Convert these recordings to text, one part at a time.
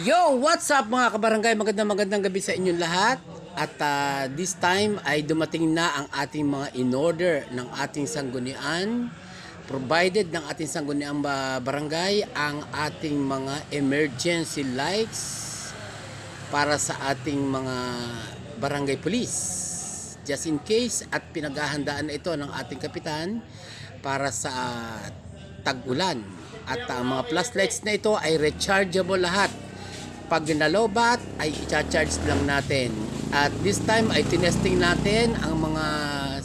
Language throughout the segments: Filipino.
Yo, what's up mga kabarangay? Magandang magandang gabi sa inyong lahat. At ah, this time ay dumating na ang ating mga in-order ng ating sanggunian. Provided ng ating sangguniang ba- barangay ang ating mga emergency lights para sa ating mga barangay police. Just in case at pinaghahandaan na ito ng ating kapitan para sa tag-ulan. At ang mga flashlights na ito ay rechargeable lahat. Pag nalobat ay i-charge lang natin. At this time ay tinesting natin ang mga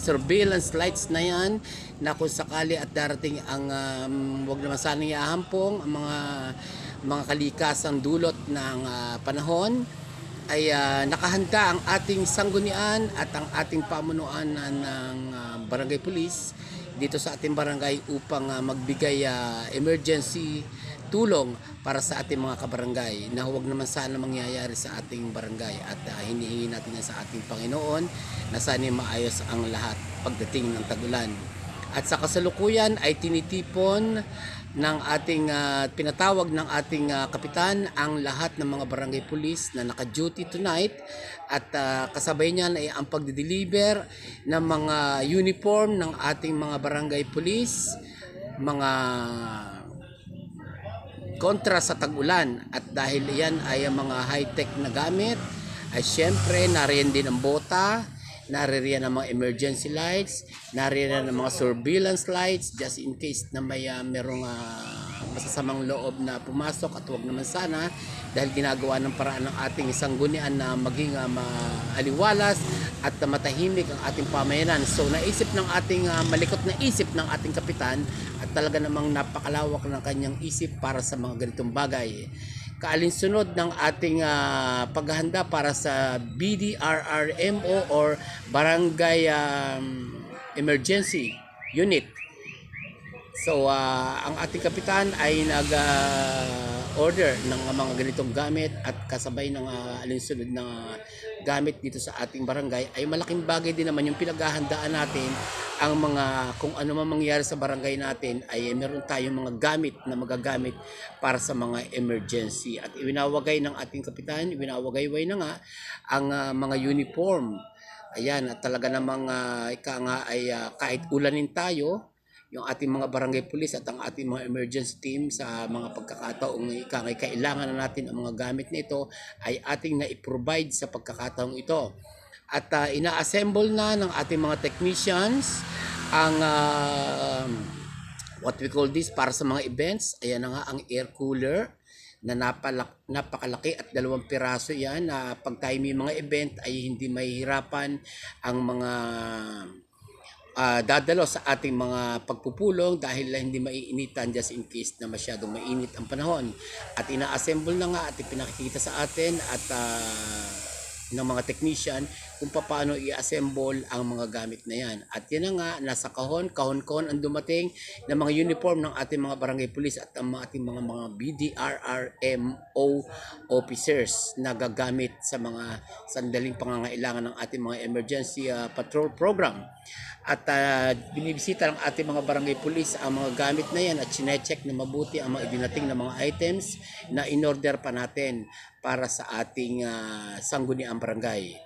surveillance lights na yan na kung sakali at darating ang um, wag naman sanang iahampong ang mga mga kalikasang dulot ng ah, panahon ay ah, nakahanda ang ating sanggunian at ang ating pamunuan ng ah, barangay police dito sa ating barangay upang ah, magbigay ah, emergency tulong para sa ating mga kabarangay na huwag naman sana mangyayari sa ating barangay at ah, hinihingi natin yan sa ating Panginoon na sana maayos ang lahat pagdating ng tagulan. At sa kasalukuyan ay tinitipon ng ating ah, pinatawag ng ating ah, kapitan ang lahat ng mga barangay police na naka-duty tonight at ah, kasabay niyan ay ang pagde-deliver ng mga uniform ng ating mga barangay police, mga kontra sa tag-ulan at dahil yan ay ang mga high-tech na gamit ay syempre nariyan din ang bota naririyan ang mga emergency lights naririyan ang mga surveillance lights just in case na may ah, merong ah, masasamang loob na pumasok at huwag naman sana dahil ginagawa ng paraan ng ating isang gunian na maging uh, maaliwalas at uh, matahimik ang ating pamayanan. So naisip ng ating ah, malikot na isip ng ating kapitan talaga namang napakalawak ng kanyang isip para sa mga ganitong bagay. Kaalinsunod ng ating ah, paghahanda para sa BDRRMO or Barangay um, Emergency Unit So, ah, ang ating kapitan ay nag-order ng mga ganitong gamit at kasabay ng uh, alinsunod na gamit dito sa ating barangay ay malaking bagay din naman yung pinaghahandaan natin ang mga kung ano man mangyari sa barangay natin ay meron tayong mga gamit na magagamit para sa mga emergency at iwinawagay ng ating kapitan, iwinawagay-way na nga ang ah, mga uniform. Ayan, at talaga namang ah, ika nga ay ah, kahit ulanin tayo, yung ating mga barangay police at ang ating mga emergency team sa mga pagkakataong ikangay kailangan na natin ang mga gamit na ito ay ating na-provide sa pagkakataong ito. At ah, ina-assemble na ng ating mga technicians ang ah, what we call this para sa mga events. Ayan na nga ang air cooler na napalak, napakalaki at dalawang piraso yan na pag tayo may mga event ay hindi mahihirapan ang mga ah, dadalo sa ating mga pagpupulong dahil hindi maiinitan just in case na masyadong mainit ang panahon. At ina-assemble na nga at ipinakikita sa atin at ah, ng mga technician kung paano i-assemble ang mga gamit na yan. At yan na nga, nasa kahon, kahon-kahon ang dumating ng mga uniform ng ating mga barangay police at ang ating mga mga BDRRMO officers na gagamit sa mga sandaling pangangailangan ng ating mga emergency ah, patrol program. At ah, binibisita ng ating mga barangay police ang mga gamit na yan at chinecheck na mabuti ang mga idinating na mga items na in-order pa natin para sa ating uh, sangguniang barangay.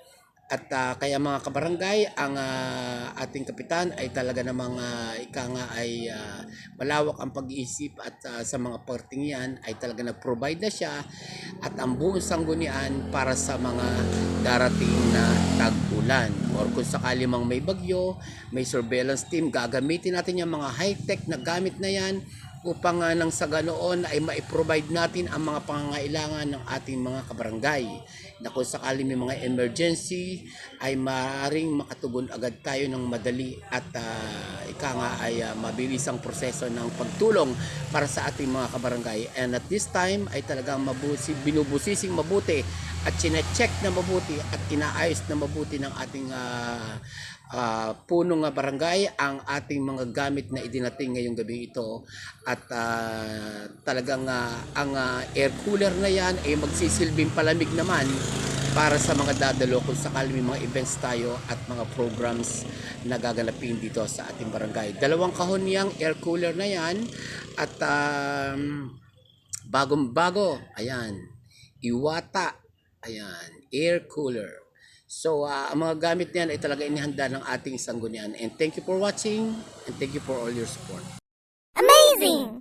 At ah, kaya mga kabarangay, ang ah, ating kapitan ay talaga namang uh, ika nga ay ah, malawak ang pag-iisip at ah, sa mga parting yan ay talaga nag-provide na siya at ang buong sanggunian para sa mga darating na tag-ulan. Or kung sakali mang may bagyo, may surveillance team, gagamitin natin yung mga high-tech na gamit na yan upang uh, nang sa ganoon ay ma-provide natin ang mga pangangailangan ng ating mga kabarangay na kung sakali may mga emergency ay maaaring makatugon agad tayo ng madali at uh, ika nga ay uh, mabilis proseso ng pagtulong para sa ating mga kabarangay. And at this time ay talagang mabusi, binubusising mabuti at chinecheck na mabuti at inaayos na mabuti ng ating uh, uh, punong nga barangay ang ating mga gamit na idinating ngayong gabi ito at ah, talagang ah, ang ah, air cooler na yan ay magsisilbing palamig naman para sa mga dadalo kung sakali may mga events tayo at mga programs na gaganapin dito sa ating barangay. Dalawang kahon niyang air cooler na yan at um, bagong bago, ayan, Iwata. Ayan, air cooler. So, uh, ang mga gamit niyan ay talaga inihanda ng ating sanggunian. And thank you for watching and thank you for all your support. Amazing!